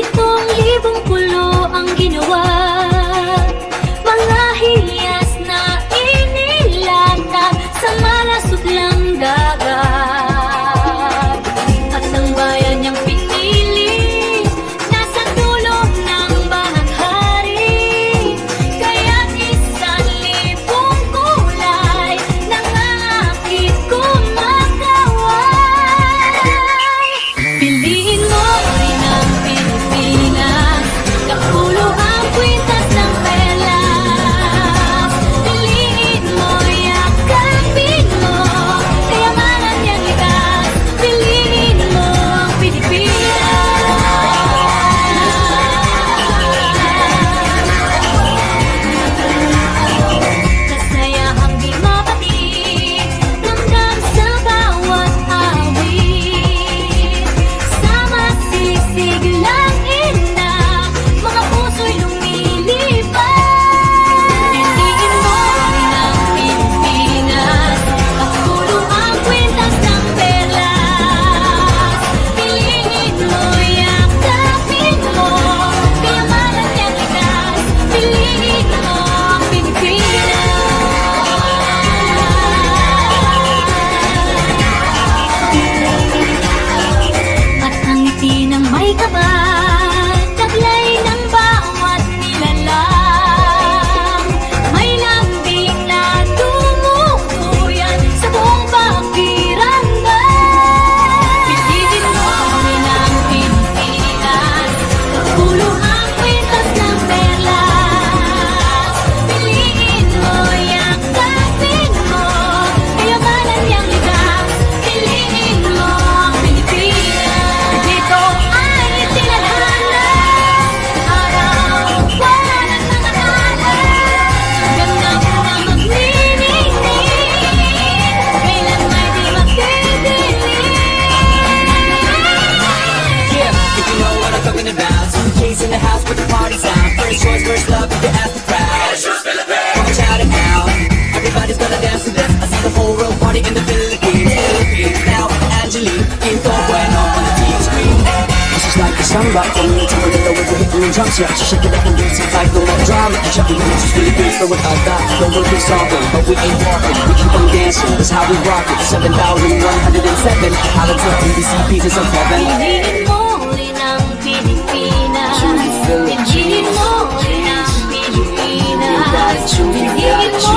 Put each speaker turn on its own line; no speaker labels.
Pitong libong pulo ang ginawa
K's in the house with the party's out. First choice, first love, if you ask the crowd. Come and shout it out. Everybody's gonna dance to this. I see the whole world party in the Philippines. Philippines. Now, Angelique, Quinto Bueno on the TV screen.
This is like the samba From me to Manila with the hit and drums Yeah, she shake it up and dance it like no more drama And shut the roots, Philippines, but without that No word is solving, but we ain't walking We keep on dancing, that's how we rock it 7,107 Islands of BBC pieces of heaven
Piliin Chúng.